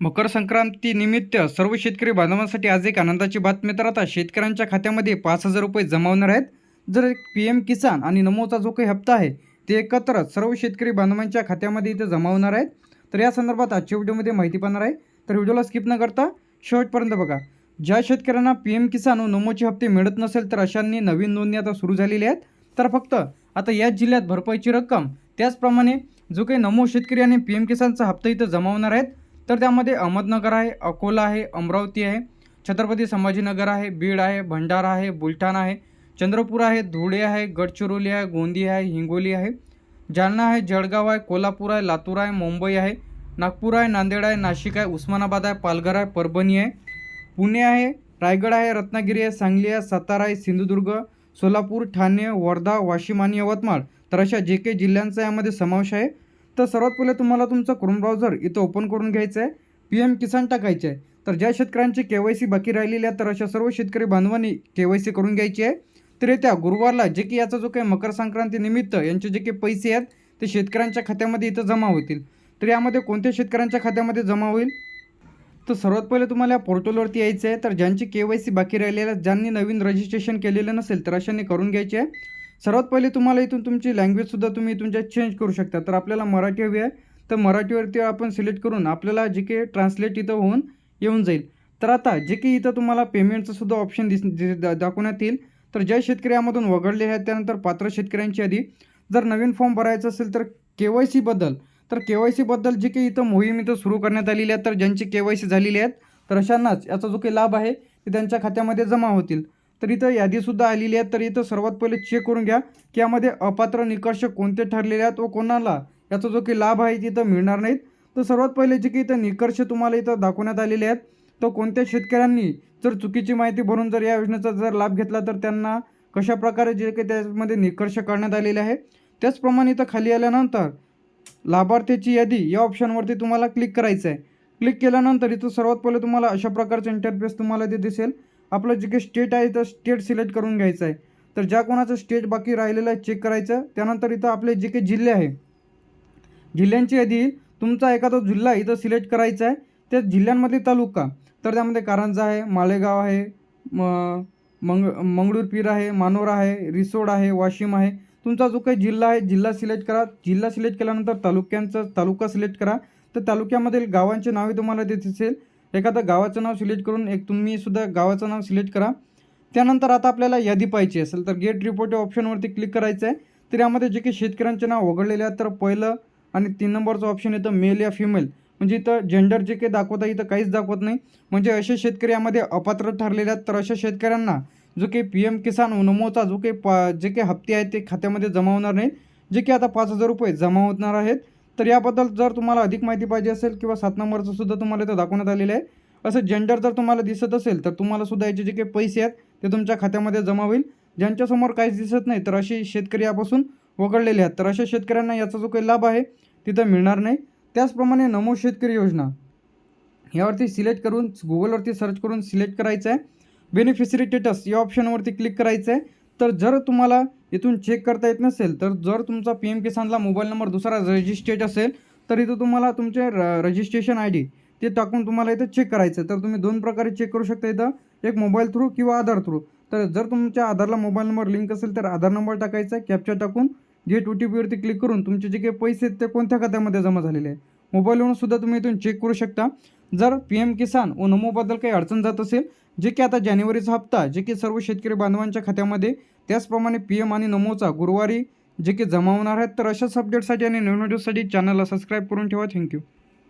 मकर संक्रांतीनिमित्त सर्व शेतकरी बांधवांसाठी आज एक आनंदाची बातमी तर आता शेतकऱ्यांच्या खात्यामध्ये पाच हजार रुपये जमा होणार आहेत. जर पी एम किसान आणि नमोचा जो काही हप्ता आहे ते एकत्र सर्व शेतकरी बांधवांच्या खात्यामध्ये इथे जमा होणार आहेत. तर या संदर्भात आजच्या व्हिडिओमध्ये माहिती पाहणार आहे. तर व्हिडिओला स्किप न करता शेवटपर्यंत बघा. ज्या शेतकऱ्यांना पी एम किसान व नमोचे हप्ते मिळत नसेल तर अशांनी नवीन नोंदणी आता सुरू झालेली आहेत. तर फक्त आता याच जिल्ह्यात भरपाईची रक्कम त्याचप्रमाणे जो काही नमो शेतकरी आणि पी एम किसानचा हप्ता इथं जमा होणार आहेत तर त्यामध्ये अहमदनगर आहे अकोला आहे अमरावती आहे छत्रपती संभाजीनगर आहे बीड आहे भंडारा आहे बुलढाणा आहे चंद्रपूर आहे धुळे आहे गडचिरोली आहे गोंदिया आहे हिंगोली आहे जालना आहे जळगाव आहे कोल्हापूर आहे लातूर आहे मुंबई आहे नागपूर आहे नांदेड आहे नाशिक आहे उस्मानाबाद आहे पालघर आहे परभणी आहे पुणे आहे रायगड आहे रत्नागिरी आहे सांगली आहे सातारा आहे सिंधुदुर्ग सोलापूर ठाणे वर्धा वाशिम आणि यवतमाळ. तर अशा जे काही जिल्ह्यांचा यामध्ये समावेश आहे. तर सर्वात पहिले तुम्हाला तुमचं क्रोम ब्राउझर इथं ओपन करून घ्यायचं आहे पी एम किसान टाकायचे आहे तर ज्या शेतकऱ्यांची के वाय सी बाकी राहिलेली आहे तर अशा सर्व शेतकरी बांधवांनी के वाय सी करून घ्यायची आहे. तर येत्या गुरुवारला जे की याचा जो काही मकर संक्रांती निमित्त यांचे जे काही पैसे आहेत ते शेतकऱ्यांच्या खात्यामध्ये इथं जमा होतील. तर यामध्ये कोणत्या शेतकऱ्यांच्या खात्यामध्ये जमा होईल? तर सर्वात पहिले तुम्हाला या पोर्टलवरती यायचं आहे तर ज्यांची के वाय सी बाकी राहिलेल्या ज्यांनी नवीन रजिस्ट्रेशन केलेलं नसेल तर अशांनी करून घ्यायचे आहे. सर्वात पहिले तुम्हाला इथून तुमची लँग्वेजसुद्धा तुम्ही तुमच्या चेंज करू शकता. तर आपल्याला मराठी हवी आहे. तर मराठीवरती आपण सिलेक्ट करून आपल्याला जे काही ट्रान्सलेट इथं होऊन येऊन जाईल. तर आता जे काही इथं तुम्हाला पेमेंटचं सुद्धा ऑप्शन दिस दि- दा- दाखवण्यात येईल. तर ज्या शेतकऱ्यामधून वगळले आहेत त्यानंतर पात्र शेतकऱ्यांची यादी. जर नवीन फॉर्म भरायचा असेल तर के वाय सीबद्दल तर के वाय सीबद्दल जे काही इथं मोहीम इथं सुरू करण्यात आलेली आहे. तर ज्यांची के वाय सी झालेली आहेत तर अशांनाच याचा जो काही लाभ आहे ते त्यांच्या खात्यामध्ये जमा होतील. तर इथं यादीसुद्धा आलेली आहे. तर इथं सर्वात पहिले चेक करून घ्या की यामध्ये अपात्र निकष कोणते ठरलेले आहेत व कोणाला याचा जो काही लाभ आहे तिथं मिळणार नाहीत. तर सर्वात पहिले जे की इथं निकर्ष तुम्हाला इथं दाखवण्यात आलेले आहेत तर कोणत्या शेतकऱ्यांनी जर चुकीची माहिती भरून जर या योजनेचा जर लाभ घेतला तर त्यांना कशा प्रकारे जे काही त्यामध्ये निकर्ष करण्यात आलेले आहे? त्याचप्रमाणे इथं खाली आल्यानंतर लाभार्थ्याची यादी या ऑप्शनवरती तुम्हाला क्लिक करायचं आहे क्लिक केल्यानंतर इथं सर्वात पहिले तुम्हाला अशा प्रकारचं इंटरफेस तुम्हाला ते दिसेल. आपलं जे काही स्टेट आहे तर स्टेट सिलेक्ट करून घ्यायचं आहे. तर ज्या कोणाचं स्टेट बाकी राहिलेलं आहे चेक करायचं. त्यानंतर इथं आपले जे काही जिल्हे आहे जिल्ह्यांची यादी येईल तुमचा एखादा जिल्हा इथं सिलेक्ट करायचा आहे त्या जिल्ह्यांमधले तालुका. तर त्यामध्ये कारंजा आहे मालेगाव आहे म मंग मंगळूरपीर आहे मानोरा आहे रिसोड आहे वाशिम आहे. तुमचा जो काही जिल्हा आहे जिल्हा सिलेक्ट करा. जिल्हा सिलेक्ट केल्यानंतर तालुक्यांचा तालुका सिलेक्ट करा. तर तालुक्यामधील गावांचे नावे तुम्हाला ते दिसेल एखादं गावाचं नाव सिलेक्ट करून एक तुम्ही सुद्धा गावाचं नाव सिलेक्ट करा. त्यानंतर आता आपल्याला यादी पाहिजे असेल तर गेट रिपोर्ट या ऑप्शनवरती क्लिक करायचं आहे. तर यामध्ये जे काही शेतकऱ्यांचे नाव वगळलेले आहेत तर पहिलं आणि तीन नंबरचं ऑप्शन येतं मेल या फिमेल म्हणजे इथं जेंडर जे काही दाखवत आहे इथं काहीच दाखवत नाही. म्हणजे असे शेतकरी यामध्ये अपात्र ठरलेले आहेत. तर अशा शेतकऱ्यांना जो काही पी एम किसान नमोचा जो काही पा जे काही हप्ते आहेत ते खात्यामध्ये जमा होणार नाहीत. जे की आता पाच हजार रुपये जमा होणार आहेत. तर याबद्दल जर तुम्हाला अधिक माहिती पाहिजे असेल किंवा सात नंबरचं सुद्धा तुम्हाला इथं दाखवण्यात आलेलं आहे. असं जेंडर जर तुम्हाला दिसत असेल तर तुम्हाला सुद्धा याचे जे काही पैसे आहेत ते तुमच्या खात्यामध्ये जमा होईल. ज्यांच्यासमोर काहीच दिसत नाही तर असे शेतकरी यापासून वगळलेले आहेत. तर अशा शेतकऱ्यांना याचा जो काही लाभ आहे तिथं मिळणार नाही. त्याचप्रमाणे नमो शेतकरी योजना. यावरती सिलेक्ट करून गुगलवरती सर्च करून सिलेक्ट करायचं आहे बेनिफिशरी स्टेटस या ऑप्शनवरती क्लिक करायचं आहे तर जर तुम्हाला इथून चेक करता येत नसेल तर जर तुमचा पी एम किसानला मोबाईल नंबर दुसरा रजिस्ट्रेट असेल तर इथं तुम्हाला तुमचे र रजिस्ट्रेशन आय डी ते टाकून तुम्हाला इथं चेक करायचं. तर तुम्ही दोन प्रकारे चेक करू शकता इथं. एक मोबाईल थ्रू किंवा आधार थ्रू तर जर तुमच्या आधारला मोबाईल नंबर लिंक असेल तर आधार नंबर टाकायचा आहे कॅप्चर टाकून गेट ओ टी पीवरती क्लिक करून तुमचे जे काही पैसे आहेत ते कोणत्या खात्यामध्ये जमा झालेले आहे मोबाईलवरून सुद्धा तुम्ही इथून चेक करू शकता. जर पी एम किसान व नमोबद्दल काही अडचण जात असेल जे की आता जानेवारीचा हप्ता जे की सर्व शेतकरी बांधवांच्या खात्यामध्ये त्याचप्रमाणे पी एम आणि नमोचा गुरुवारी जे की जमा होणार आहेत तर अशाच अपडेटसाठी आणि नवीन व्हिडिओसाठी चॅनलला सबस्क्राईब करून ठेवा. थँक्यू